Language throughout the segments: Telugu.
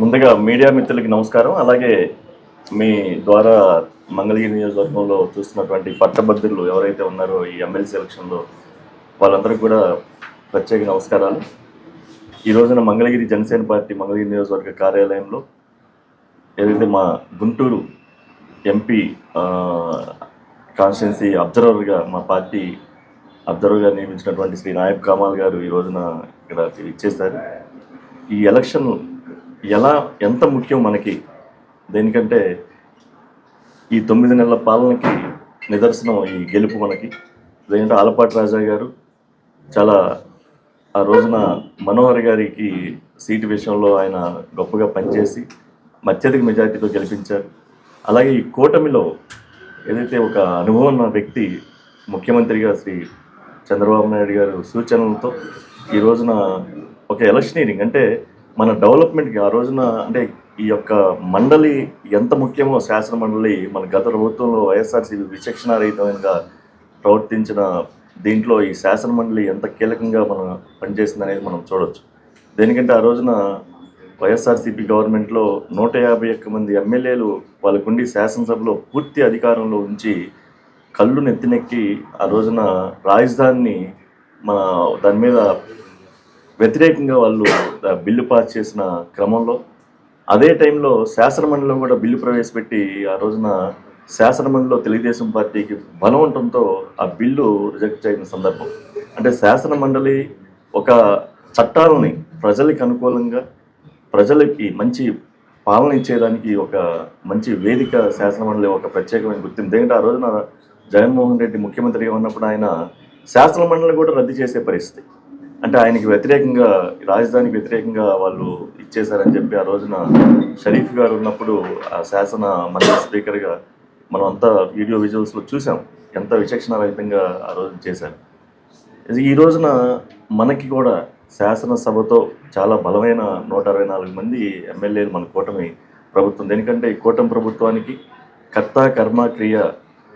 ముందుగా మీడియా మిత్రులకి నమస్కారం. అలాగే మీ ద్వారా మంగళగిరి నియోజకవర్గంలో చూస్తున్నటువంటి పట్టభద్రులు ఎవరైతే ఉన్నారో ఈ ఎమ్మెల్సీ ఎలక్షన్లో వాళ్ళందరికీ కూడా ప్రత్యేక నమస్కారాలు. ఈ రోజున మంగళగిరి జనసేన పార్టీ మంగళగిరి నియోజకవర్గ కార్యాలయంలో ఏదైతే మా గుంటూరు ఎంపీ కాన్స్టిట్యున్సీ అబ్జర్వర్గా మా పార్టీ అబ్జర్వర్గా నియమించినటువంటి శ్రీ నాయబ్ కమాల్ గారు ఈ రోజున ఇక్కడ ఇచ్చేశారు ఈ ఎలక్షన్ ఎలా ఎంత ముఖ్యం మనకి? దేనికంటే ఈ తొమ్మిది నెలల పాలనకి నిదర్శనం ఈ గెలుపు మనకి. ఏంటంటే ఆలపాటి రాజా గారు చాలా ఆ రోజున మనోహర్ గారికి సీటు విషయంలో ఆయన గొప్పగా పనిచేసి అత్యధిక మెజార్టీతో గెలిపించారు. అలాగే ఈ కూటమిలో ఏదైతే ఒక అనుభవం ఉన్న వ్యక్తి ముఖ్యమంత్రిగా శ్రీ చంద్రబాబు నాయుడు గారు సూచనలతో ఈ రోజున ఒక ఎలక్షనీరింగ్ అంటే మన డెవలప్మెంట్కి ఆ రోజున అంటే ఈ యొక్క మండలి ఎంత ముఖ్యమో శాసన మండలి మన గత ప్రభుత్వంలో వైఎస్ఆర్సీపీ విచక్షణారహితంగా ప్రవర్తించిన దీంట్లో ఈ శాసన మండలి ఎంత కీలకంగా మనం పనిచేసింది అనేది మనం చూడవచ్చు దేనికంటే ఆ రోజున వైఎస్ఆర్సీపీ గవర్నమెంట్లో నూట యాభై ఒక్క మంది ఎమ్మెల్యేలు వాళ్ళకుండి శాసనసభలో పూర్తి అధికారంలో ఉంచి కళ్ళు నెత్తినెక్కి ఆ రోజున రాజధానిని మన దాని మీద వ్యతిరేకంగా వాళ్ళు బిల్లు పాస్ చేసిన క్రమంలో అదే టైంలో శాసనమండలిలో కూడా బిల్లు ప్రవేశపెట్టి ఆ రోజున శాసనమండలిలో తెలుగుదేశం పార్టీకి బలం ఉండటంతో ఆ బిల్లు రిజెక్ట్ చేసిన సందర్భం. అంటే శాసన మండలి ఒక చట్టాలని ప్రజలకి అనుకూలంగా ప్రజలకి మంచి పాలన ఇచ్చేదానికి ఒక మంచి వేదిక శాసనమండలి ఒక ప్రత్యేకమైన గుర్తింపు. ఎందుకంటే ఆ రోజున జగన్మోహన్ రెడ్డి ముఖ్యమంత్రిగా ఉన్నప్పుడు ఆయన శాసనమండలిని కూడా రద్దు చేసే పరిస్థితి. అంటే ఆయనకి వ్యతిరేకంగా రాజధానికి వ్యతిరేకంగా వాళ్ళు ఇచ్చేశారని చెప్పి ఆ రోజున షరీఫ్ గారు ఉన్నప్పుడు ఆ శాసన మండలి స్పీకర్గా మనం అంతా వీడియో విజువల్స్లో చూసాం. ఎంత విచక్షణారహితంగా ఆ రోజు చేశారు. ఈ రోజున మనకి కూడా శాసనసభతో చాలా బలమైన నూట అరవై నాలుగు మంది ఎమ్మెల్యేలు మన కూటమి ప్రభుత్వం. ఎందుకంటే ఈ కూటమి ప్రభుత్వానికి కర్త కర్మ క్రియ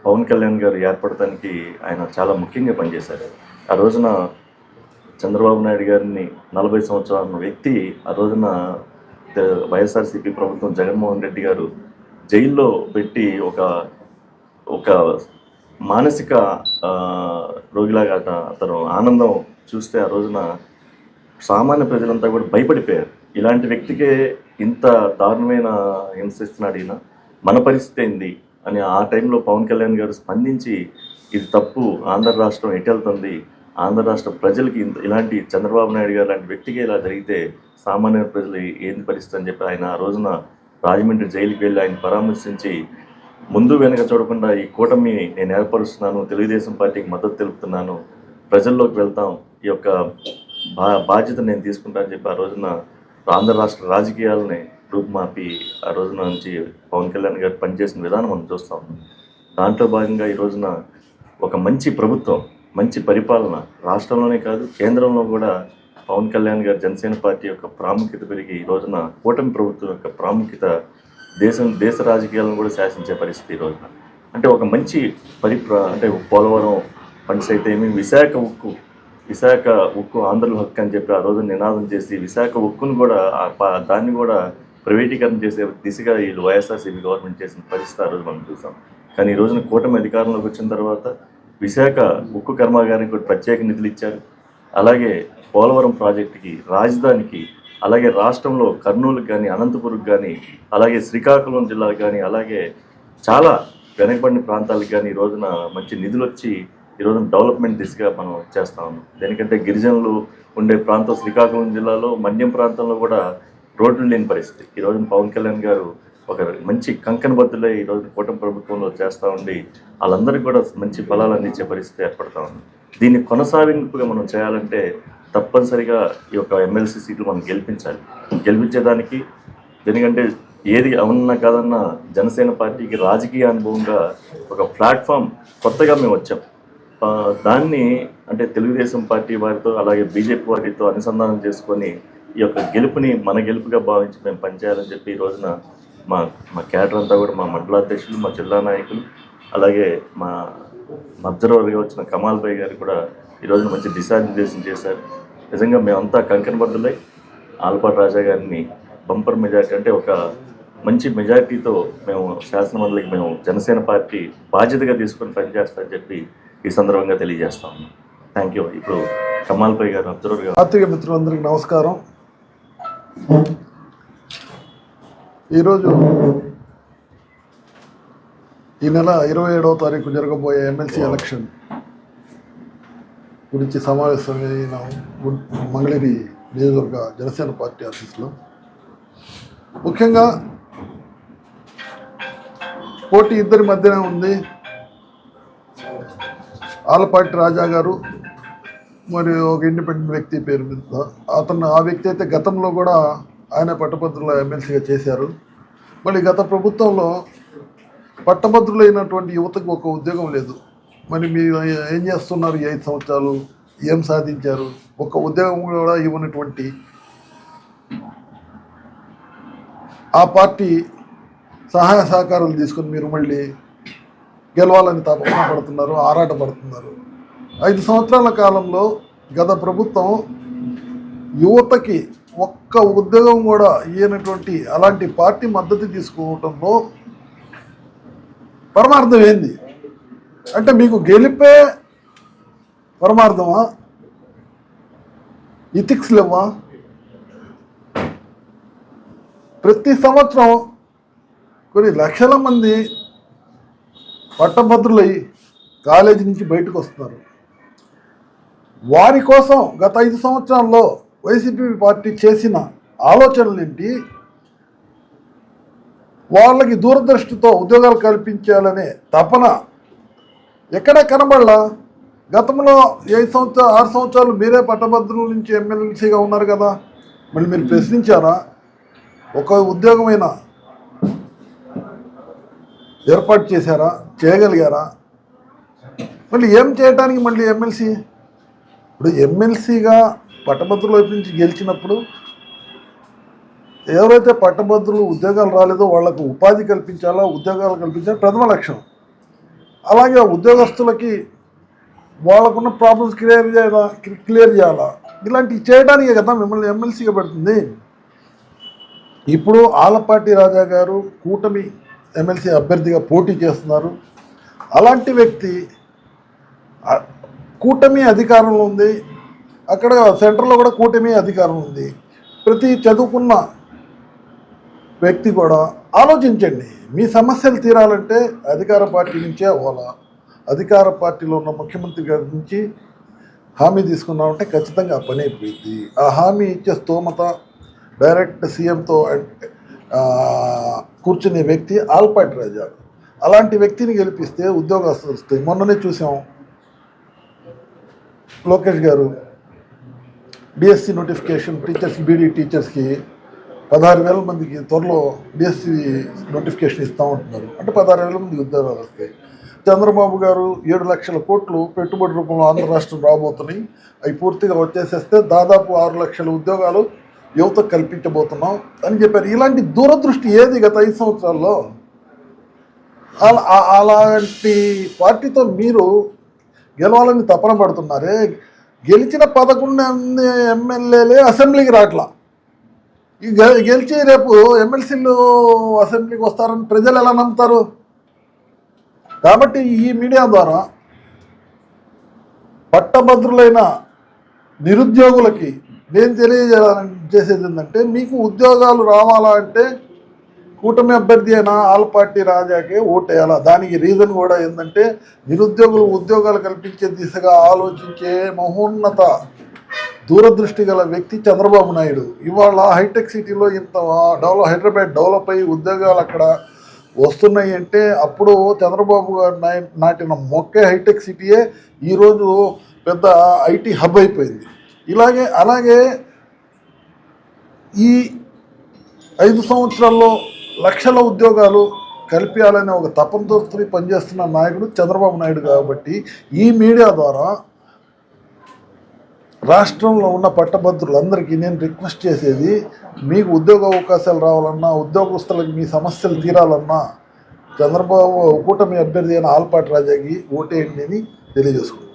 పవన్ కళ్యాణ్ గారు ఏర్పడటానికి ఆయన చాలా ముఖ్యంగా పనిచేశారు. ఆ రోజున చంద్రబాబు నాయుడు గారిని నలభై సంవత్సరాల వ్యక్తి ఆ రోజున వైఎస్ఆర్సీపీ ప్రభుత్వం జగన్మోహన్ రెడ్డి గారు జైల్లో పెట్టి ఒక ఒక మానసిక రోగిలాగా అతను ఆనందం చూస్తే ఆ రోజున సామాన్య ప్రజలంతా కూడా భయపడిపోయారు. ఇలాంటి వ్యక్తికే ఇంత దారుణమైన హింసిస్తున్నాడు ఈయన. మన పరిస్థితి ఏంది? అని ఆ టైంలో పవన్ కళ్యాణ్ గారు స్పందించి ఇది తప్పు ఆంధ్ర రాష్ట్రం ఎటెళ్తుంది ఆంధ్ర రాష్ట్ర ప్రజలకి ఇలాంటి చంద్రబాబు నాయుడు గారు లాంటి వ్యక్తికి ఇలా జరిగితే సామాన్య ప్రజలు ఏంది పరిస్థితి అని చెప్పి ఆయన ఆ రోజున రాజమండ్రి జైలుకి వెళ్ళి ఆయన పరామర్శించి ముందు వెనక చూడకుండా ఈ కూటమి నేను ఏర్పరుస్తున్నాను తెలుగుదేశం పార్టీకి మద్దతు తెలుపుతున్నాను ప్రజల్లోకి వెళ్తాం ఈ యొక్క బా బాధ్యత నేను తీసుకుంటానని చెప్పి ఆ రోజున ఆంధ్ర రాష్ట్ర రాజకీయాలని రూపుమాపి ఆ రోజున నుంచి పవన్ కళ్యాణ్ గారు పనిచేసిన విధానం మనం చూస్తాం దాంట్లో భాగంగా ఈ రోజున ఒక మంచి ప్రభుత్వం మంచి పరిపాలన రాష్ట్రంలోనే కాదు కేంద్రంలో కూడా పవన్ కళ్యాణ్ గారు జనసేన పార్టీ యొక్క ప్రాముఖ్యత పెరిగి ఈ రోజున కూటమి ప్రభుత్వం యొక్క ప్రాముఖ్యత దేశం దేశ రాజకీయాలను కూడా శాసించే పరిస్థితి ఈ రోజున. అంటే ఒక మంచి పరిప్ర అంటే పోలవరం ఫండ్స్ అయితే ఏమి విశాఖ ఉక్కు విశాఖ ఉక్కు ఆంధ్రుల హక్కు అని చెప్పి ఆ రోజు నినాదం చేసి విశాఖ ఉక్కును కూడా దాన్ని కూడా ప్రైవేటీకరణ చేసే దిశగా వీళ్ళు వైఎస్ఆర్సీపీ గవర్నమెంట్ చేసిన పరిస్థితి ఆ రోజు మనం చూసాం. కానీ ఈ రోజున కూటమి అధికారంలోకి వచ్చిన తర్వాత విశాఖ ఉక్కు కర్మాగారానికి కూడా ప్రత్యేక నిధులు ఇచ్చారు. అలాగే పోలవరం ప్రాజెక్టుకి రాజధానికి అలాగే రాష్ట్రంలో కర్నూలుకి కానీ అనంతపురంకి కానీ అలాగే శ్రీకాకుళం జిల్లాకు కానీ అలాగే చాలా వెనకబడిన ప్రాంతాలకు కానీ ఈ రోజున మంచి నిధులు వచ్చి ఈ రోజున డెవలప్మెంట్ దిశగా మనం చేస్తా ఉన్నాం. దేనికంటే గిరిజనులు ఉండే ప్రాంతం శ్రీకాకుళం జిల్లాలో మన్యం ప్రాంతంలో కూడా రోడ్లు లేని పరిస్థితి. ఈ రోజున పవన్ కళ్యాణ్ గారు ఒక మంచి కంకణబద్దులై ఈ రోజు కూటమి ప్రభుత్వంలో చేస్తూ ఉండి వాళ్ళందరికీ కూడా మంచి ఫలాలు అందించే పరిస్థితి ఏర్పడతా ఉంది. దీన్ని కొనసాగింపుగా మనం చేయాలంటే తప్పనిసరిగా ఈ యొక్క ఎమ్మెల్సీ సీట్లు మనం గెలిపించాలి. గెలిపించేదానికి ఎందుకంటే ఏది అవునన్నా కాదన్నా జనసేన పార్టీకి రాజకీయ అనుభవంగా ఒక ప్లాట్ఫామ్ కొత్తగా మేము వచ్చాం. దాన్ని అంటే తెలుగుదేశం పార్టీ వారితో అలాగే బీజేపీ వారితో అనుసంధానం చేసుకొని ఈ యొక్క గెలుపుని మన గెలుపుగా భావించి మేము పనిచేయాలని చెప్పి ఈ రోజున మా మా క్యాడర్ అంతా కూడా మా మండలాధ్యక్షులు మా జిల్లా నాయకులు అలాగే మా అబ్జర్వర్గా వచ్చిన కమాల్ భాయ్ గారు కూడా ఈరోజు రోజున మంచి దిశానిర్దేశం చేశారు. నిజంగా మేమంతా కంకణబద్దులై ఆల్పాటి రాజా గారిని బంపర్ మెజార్టీ అంటే ఒక మంచి మెజార్టీతో మేము శాసనమండలికి మేము జనసేన పార్టీ బాధ్యతగా తీసుకొని పనిచేస్తామని చెప్పి ఈ సందర్భంగా తెలియజేస్తాం థ్యాంక్ యూ ఇప్పుడు కమాల్పై గారు అబ్జర్వర్ గారు. ఆర్థిక మిత్రులందరికీ నమస్కారం. ఈరోజు ఈ నెల ఇరవై ఏడవ తారీఖు జరగబోయే ఎమ్మెల్సీ ఎలక్షన్ గురించి సమావేశమైన మంగళగిరి నియోజకవర్గ జనసేన పార్టీ ఆఫీస్లో. ముఖ్యంగా పోటీ ఇద్దరి మధ్యనే ఉంది. ఆలపాటి రాజా గారు మరియు ఒక ఇండిపెండెంట్ వ్యక్తి పేరు మీద అతను ఆ వ్యక్తి అయితే గతంలో కూడా ఆయన పట్టభద్రుల ఎమ్మెల్సీగా చేశారు. మళ్ళీ గత ప్రభుత్వంలో పట్టభద్రులైనటువంటి యువతకు ఒక ఉద్యోగం లేదు. మరి మీరు ఏం చేస్తున్నారు ఈ ఐదు సంవత్సరాలు? ఏం సాధించారు? ఒక ఉద్యోగం కూడా ఇవ్వనటువంటి ఆ పార్టీ సహాయ సహకారాలు తీసుకొని మీరు మళ్ళీ గెలవాలని తపన పడుతున్నారు ఆరాట పడుతున్నారు ఐదు సంవత్సరాల కాలంలో గత ప్రభుత్వం యువతకి ఒక్క ఉద్యోగం కూడా ఇయ్యనటువంటి అలాంటి పార్టీ మద్దతు తీసుకోవటంలో పరమార్థం ఏంది? అంటే మీకు గెలిపే పరమార్థమా? ఇథిక్స్ లేవా? ప్రతి సంవత్సరం కొన్ని లక్షల మంది పట్టభద్రులై కాలేజీ నుంచి బయటకు వస్తున్నారు. వారి కోసం గత ఐదు సంవత్సరాల్లో వైసీపీ పార్టీ చేసిన ఆలోచనలు ఏంటి వాళ్ళకి దూరదృష్టితో ఉద్యోగాలు కల్పించాలనే తపన ఎక్కడ కనబడలా? గతంలో ఐదు సంవత్సరాలు ఆరు సంవత్సరాలు మీరే పట్టభద్రుల నుంచి ఎమ్మెల్సీగా ఉన్నారు కదా? మళ్ళీ మీరు ప్రశ్నించారా? ఒక ఉద్యోగమైన ఏర్పాటు చేశారా? చేయగలిగారా? మళ్ళీ ఏం చేయడానికి మళ్ళీ ఎమ్మెల్సీ? ఇప్పుడు ఎమ్మెల్సీగా పట్టభద్రుల వైపు నుంచి గెలిచినప్పుడు ఎవరైతే పట్టభద్రులు ఉద్యోగాలు రాలేదో వాళ్ళకు ఉపాధి కల్పించాలా ఉద్యోగాలు కల్పించాలి ప్రథమ లక్ష్యం. అలాగే ఉద్యోగస్తులకి వాళ్ళకున్న ప్రాబ్లమ్స్ క్లియర్ చేయాలా క్లియర్ చేయాలా? ఇలాంటివి చేయడానికే కదా మిమ్మల్ని ఎమ్మెల్సీగా పెడుతుంది. ఇప్పుడు ఆలపాటి రాజా గారు కూటమి ఎమ్మెల్సీ అభ్యర్థిగా పోటీ చేస్తున్నారు. అలాంటి వ్యక్తి కూటమి అధికారంలో ఉంది. అక్కడ సెంటర్లో కూడా కూటమి అధికారం ఉంది. ప్రతి చదువుకున్న వ్యక్తి కూడా ఆలోచించండి. మీ సమస్యలు తీరాలంటే అధికార పార్టీ నుంచే అవ్వాలా అధికార పార్టీలో ఉన్న ముఖ్యమంత్రి గారి నుంచి హామీ తీసుకున్నామంటే ఖచ్చితంగా ఆ పని అయిపోయింది. ఆ హామీ ఇచ్చే స్తోమత డైరెక్ట్ సీఎంతో కూర్చునే వ్యక్తి ఆల్పాటి రాజా. అలాంటి వ్యక్తిని గెలిపిస్తే ఉద్యోగస్తులు వస్తాయి. మొన్ననే చూసాం లోకేష్ గారు. డిఎస్సి నోటిఫికేషన్ టీచర్స్ బీడీ టీచర్స్కి పదహారు వేల మందికి త్వరలో డిఎస్సి నోటిఫికేషన్ ఇస్తూ ఉంటున్నారు. అంటే పదహారు వేల మందికి ఉద్యోగాలు వస్తాయి. చంద్రబాబు గారు ఏడు లక్షల కోట్లు పెట్టుబడి రూపంలో ఆంధ్ర రాష్ట్రం రాబోతున్నాయి. అవి పూర్తిగా వచ్చేసేస్తే దాదాపు ఆరు లక్షల ఉద్యోగాలు యువత కల్పించబోతున్నాం అని చెప్పారు. ఇలాంటి దూరదృష్టి ఏది గత ఐదు సంవత్సరాల్లో? అలా- అలాంటి పార్టీతో మీరు గెలవాలని తపన పడుతున్నారే? గెలిచిన పదకొండు మంది ఎమ్మెల్యేలే అసెంబ్లీకి రావట్లా ఈ గె- గెలిచి రేపు ఎమ్మెల్సీలు అసెంబ్లీకి వస్తారని ప్రజలు ఎలా నమ్ముతారు? కాబట్టి ఈ మీడియా ద్వారా పట్టభద్రులైన నిరుద్యోగులకి నేను తెలియజేయాలని చేసేది ఏంటంటే మీకు ఉద్యోగాలు రావాలా అంటే కూటమి అభ్యర్థి అయిన ఆల్ పార్టీ రాజాకే ఓటేయాలా? దానికి రీజన్ కూడా ఏంటంటే నిరుద్యోగులు ఉద్యోగాలు కల్పించే దిశగా ఆలోచించే మహోన్నత దూరదృష్టి గల వ్యక్తి చంద్రబాబు నాయుడు. ఇవాళ హైటెక్ సిటీలో ఇంత డెవలప్ హైదరాబాద్ డెవలప్ అయ్యి ఉద్యోగాలు అక్కడ వస్తున్నాయి అంటే అప్పుడు చంద్రబాబు గారు నాయ- నాటిన మొక్కే హైటెక్ సిటీయే ఈరోజు పెద్ద ఐటీ హబ్ అయిపోయింది. ఇలాగే అలాగే ఈ ఐదు సంవత్సరాల్లో లక్షల ఉద్యోగాలు కల్పించాలనే ఒక తపనతో పనిచేస్తున్న నాయకుడు చంద్రబాబు నాయుడు కాబట్టి ఈ మీడియా ద్వారా రాష్ట్రంలో ఉన్న పట్టభద్రులందరికీ నేను రిక్వెస్ట్ చేసేది మీకు ఉద్యోగ అవకాశాలు రావాలన్నా ఉద్యోగస్తులకు మీ సమస్యలు తీరాలన్నా చంద్రబాబు కూటమి అభ్యర్థి అయిన ఆల్పాటి రాజాకి ఓటేయండి అని తెలియజేసుకుంటున్నాను.